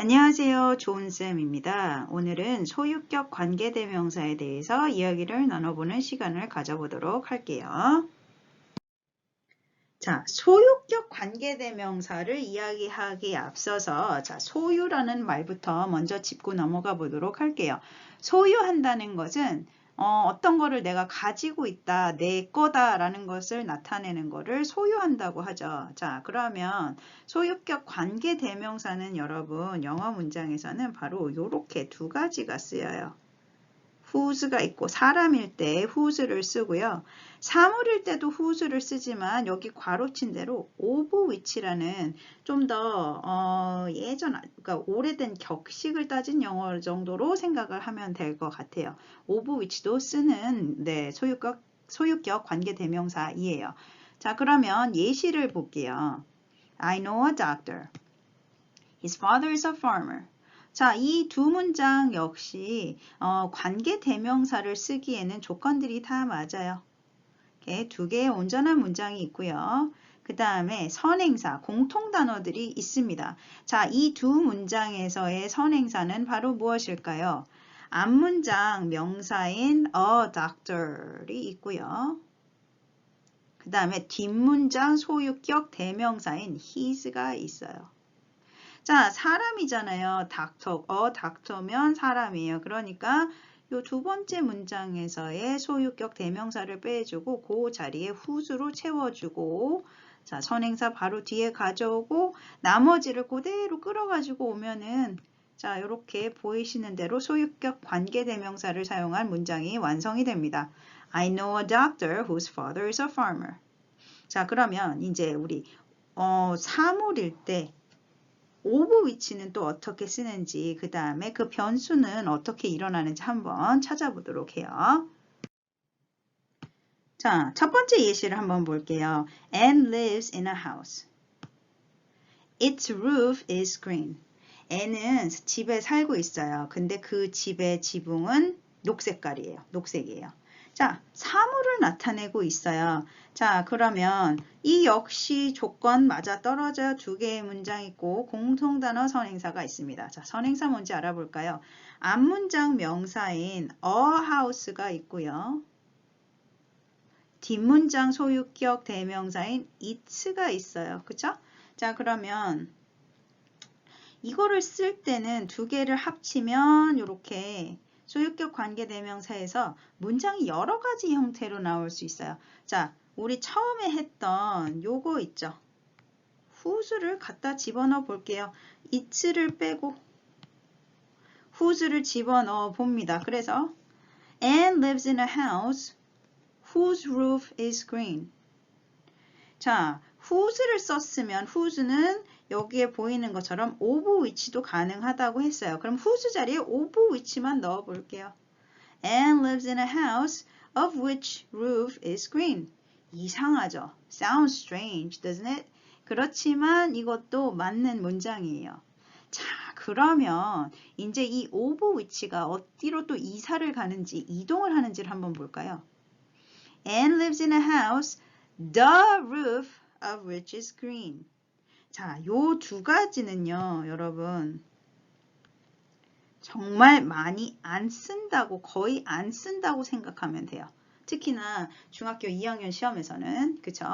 안녕하세요. 좋은쌤입니다. 오늘은 소유격 관계대명사에 대해서 이야기를 나눠보는 시간을 가져보도록 할게요. 자, 소유격 관계대명사를 이야기하기에 앞서서 자, 소유라는 말부터 먼저 짚고 넘어가 보도록 할게요. 소유한다는 것은 어, 떤 거를 내가 가지고 있다, 내 거다라는 것을 나타내는 거를 소유한다고 하죠. 자, 그러면 소유격 관계 대명사는 여러분 영어 문장에서는 바로 이렇게 두 가지가 쓰여요. Whose가 있고 사람일 때 whose를 쓰고요. 사물일 때도 whose를 쓰지만 여기 괄호친 대로 of which라는 좀더 어, 예전 그러니까 오래된 격식을 따진 영어 정도로 생각을 하면 될 것 같아요. of which도 쓰는 네, 소유격 소유격 관계 대명사이에요. 자, 그러면 예시를 볼게요. I know a doctor. His father is a farmer. 자, 이 두 문장 역시 어, 관계 대명사를 쓰기에는 조건들이 다 맞아요. 이렇게 두 개의 온전한 문장이 있고요. 그 다음에 선행사, 공통 단어들이 있습니다. 자, 이 두 문장에서의 선행사는 바로 무엇일까요? 앞문장 명사인 a doctor이 있고요. 그 다음에 뒷문장 소유격 대명사인 his가 있어요. 자, 사람이잖아요. 닥터, 어, 닥터면 사람이에요. 그러니까 이두 번째 문장에서의 소유격 대명사를 빼주고 그 자리에 후수로 채워주고 자, 선행사 바로 뒤에 가져오고 나머지를 그대로 끌어가지고 오면은 자, 이렇게 보이시는 대로 소유격 관계 대명사를 사용한 문장이 완성이 됩니다. I know a doctor whose father is a farmer. 자, 그러면 이제 우리 어, 사물일 때 오브 위치는 또 어떻게 쓰는지 그 다음에 그 변수는 어떻게 일어나는지 한번 찾아보도록 해요. 자, 첫 번째 예시를 한번 볼게요. Anne lives in a house. Its roof is green. Anne은 집에 살고 있어요. 근데 그 집의 지붕은 녹색깔이에요. 녹색이에요. 자, 사물을 나타내고 있어요. 자, 그러면 이 역시 조건 맞아 떨어져 두 개의 문장 있고 공통단어 선행사가 있습니다. 자, 선행사 뭔지 알아볼까요? 앞문장 명사인 a house가 있고요. 뒷문장 소유격 대명사인 it가 있어요. 그쵸? 자, 그러면 이거를 쓸 때는 두 개를 합치면 이렇게 소유격 관계대명사에서 문장이 여러 가지 형태로 나올 수 있어요. 자, 우리 처음에 했던 요거 있죠. whose를 갖다 집어넣어 볼게요. it를 빼고 whose를 집어넣어 봅니다. 그래서 Anne lives in a house whose roof is green. 자, whose를 썼으면 whose는 여기에 보이는 것처럼 of which도 가능하다고 했어요. 그럼 whose 자리에 of which만 넣어 볼게요. Anne lives in a house of which roof is green. 이상하죠? Sounds strange, doesn't it? 그렇지만 이것도 맞는 문장이에요. 자, 그러면 이제 이 of which가 어디로 또 이사를 가는지 이동을 하는지를 한번 볼까요? Anne lives in a house, the roof of which is green. 자, 요 두 가지는요, 여러분. 정말 많이 안 쓴다고, 거의 안 쓴다고 생각하면 돼요. 특히나 중학교 2학년 시험에서는 그쵸?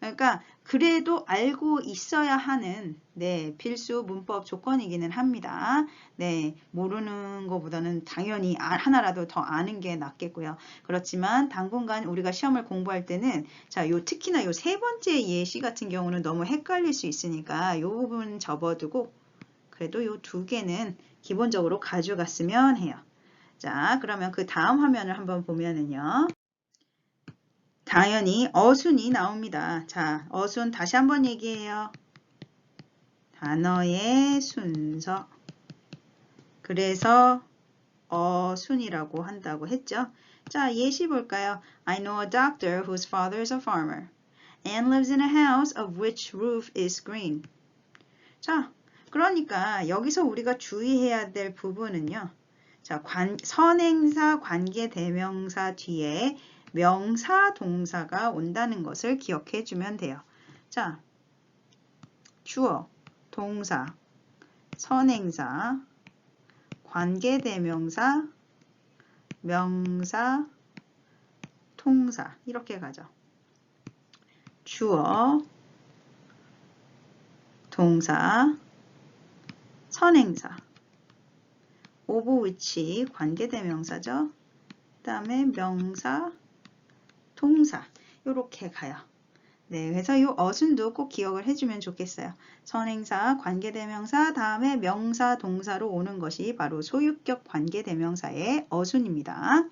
그러니까 그래도 알고 있어야 하는 네 필수 문법 조건이기는 합니다. 네 모르는 것보다는 당연히 아, 하나라도 더 아는 게 낫겠고요. 그렇지만 당분간 우리가 시험을 공부할 때는 자요 특히나 요 세 번째 예시 같은 경우는 너무 헷갈릴 수 있으니까 요 부분 접어두고 그래도 요 두 개는 기본적으로 가져갔으면 해요. 자, 그러면 그 다음 화면을 한번 보면은요. 당연히 어순이 나옵니다. 자, 어순 다시 한번 얘기해요. 단어의 순서. 그래서 어순이라고 한다고 했죠. 자, 예시 볼까요? I know a doctor whose father is a farmer and lives in a house of which roof is green. 자, 그러니까 여기서 우리가 주의해야 될 부분은요. 자, 관, 선행사 관계 대명사 뒤에 명사 동사가 온다는 것을 기억해 주면 돼요. 자, 주어, 동사, 선행사, 관계대명사, 명사, 통사 이렇게 가죠. 주어, 동사, 선행사, 오브 위치 관계대명사죠. 그 다음에 명사, 동사 이렇게 가요. 네, 그래서 이 어순도 꼭 기억을 해주면 좋겠어요. 선행사, 관계대명사, 다음에 명사, 동사로 오는 것이 바로 소유격 관계대명사의 어순입니다.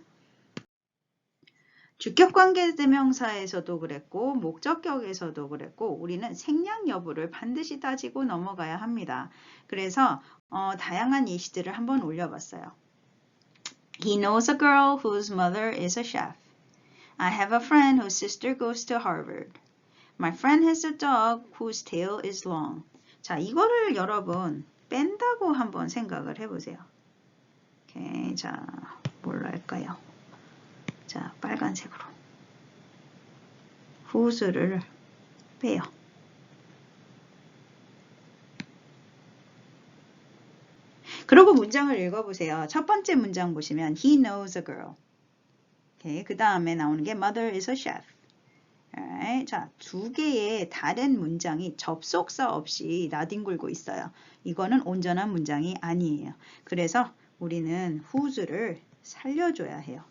주격 관계대명사에서도 그랬고 목적격에서도 그랬고 우리는 생략 여부를 반드시 따지고 넘어가야 합니다. 그래서 어, 다양한 예시들을 한번 올려봤어요. He knows a girl whose mother is a chef. I have a friend whose sister goes to Harvard. My friend has a dog whose tail is long. 자, 이거를 여러분 뺀다고 한번 생각을 해보세요. 오케이, 자, 뭘로 할까요? 자, 빨간색으로. whose를 빼요. 그리고 문장을 읽어보세요. 첫 번째 문장 보시면 He knows a girl. 오케이, 그 다음에 나오는 게 Mother is a chef. Alright, 자, 두 개의 다른 문장이 접속사 없이 나뒹굴고 있어요. 이거는 온전한 문장이 아니에요. 그래서 우리는 whose를 살려줘야 해요.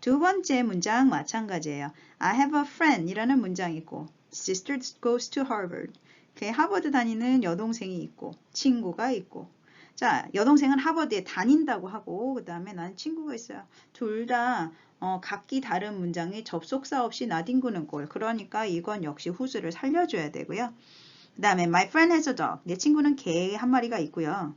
두 번째 문장 마찬가지예요. I have a friend 이라는 문장이 있고 sister goes to Harvard. 오케이, 하버드 다니는 여동생이 있고 친구가 있고 자, 여동생은 하버드에 다닌다고 하고 그 다음에 난 친구가 있어요. 둘 다 어, 각기 다른 문장이 접속사 없이 나뒹구는 꼴. 그러니까 이건 역시 후수를 살려줘야 되고요. 그 다음에 my friend has a dog. 내 친구는 개 한 마리가 있고요.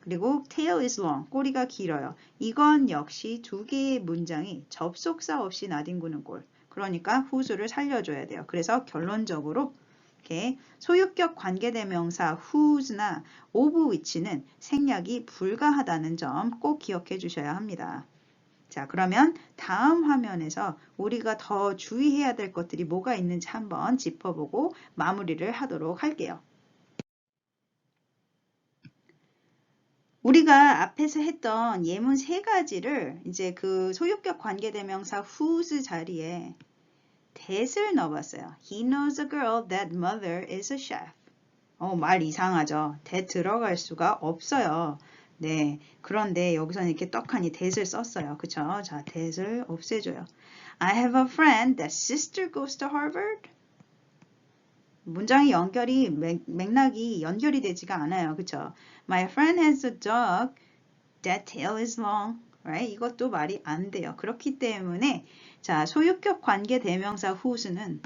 그리고 tail is long. 꼬리가 길어요. 이건 역시 두 개의 문장이 접속사 없이 나뒹구는 꼴. 그러니까 후수를 살려줘야 돼요. 그래서 결론적으로 이렇게 소유격 관계대명사 whose나 of which는 생략이 불가하다는 점 꼭 기억해 주셔야 합니다. 자, 그러면 다음 화면에서 우리가 더 주의해야 될 것들이 뭐가 있는지 한번 짚어보고 마무리를 하도록 할게요. 우리가 앞에서 했던 예문 세 가지를 이제 그 소유격 관계대명사 whose 자리에 that을 넣어봤어요. He knows a girl that mother is a chef. 어, 말 이상하죠. that 들어갈 수가 없어요. 네. 그런데 여기서는 이렇게 떡하니 that을 썼어요. 그쵸? 자, that을 없애줘요. I have a friend that sister goes to Harvard. 문장이 연결이 맥, 맥락이 연결이 되지가 않아요. 그쵸? My friend has a dog that tail is long. Right? 이것도 말이 안 돼요. 그렇기 때문에 자 소유격 관계 대명사 whose는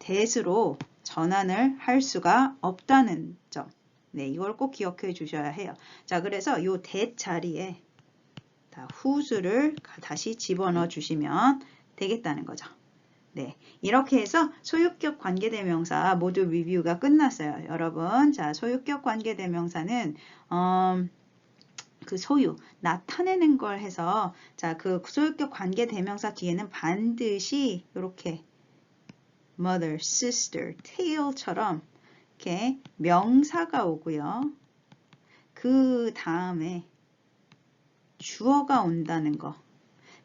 that으로 전환을 할 수가 없다는 점. 네, 이걸 꼭 기억해 주셔야 해요. 자, 그래서 요 that 자리에 다 whose를 다시 집어넣어 주시면 되겠다는 거죠. 네, 이렇게 해서 소유격 관계대명사 모두 리뷰가 끝났어요. 여러분, 자, 소유격 관계대명사는 어, 그 소유, 나타내는 걸 해서 자, 그 소유격 관계대명사 뒤에는 반드시 이렇게 mother, sister, tail처럼 이렇게 명사가 오고요. 그 다음에 주어가 온다는 거.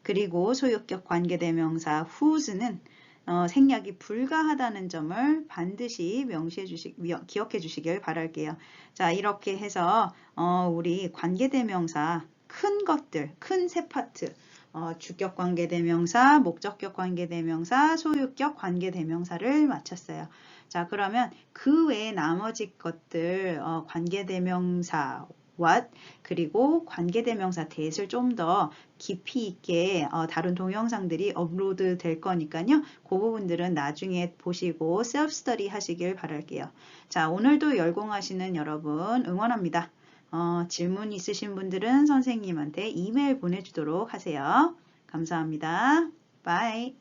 그리고 소유격 관계대명사 whose는 어, 생략이 불가하다는 점을 반드시 명시해 주시, 기억해 주시길 바랄게요. 자, 이렇게 해서 어, 우리 관계대명사 큰 것들, 큰 세 파트, 어, 주격 관계대명사, 목적격 관계대명사, 소유격 관계대명사를 마쳤어요. 자, 그러면 그 외에 나머지 것들 어, 관계대명사 what 그리고 관계대명사 that을 좀 더 깊이 있게 어, 다룬 동영상들이 업로드 될 거니까요. 그 부분들은 나중에 보시고 셀프 스터디 하시길 바랄게요. 자, 오늘도 열공하시는 여러분 응원합니다. 어, 질문 있으신 분들은 선생님한테 이메일 보내주도록 하세요. 감사합니다. 바이.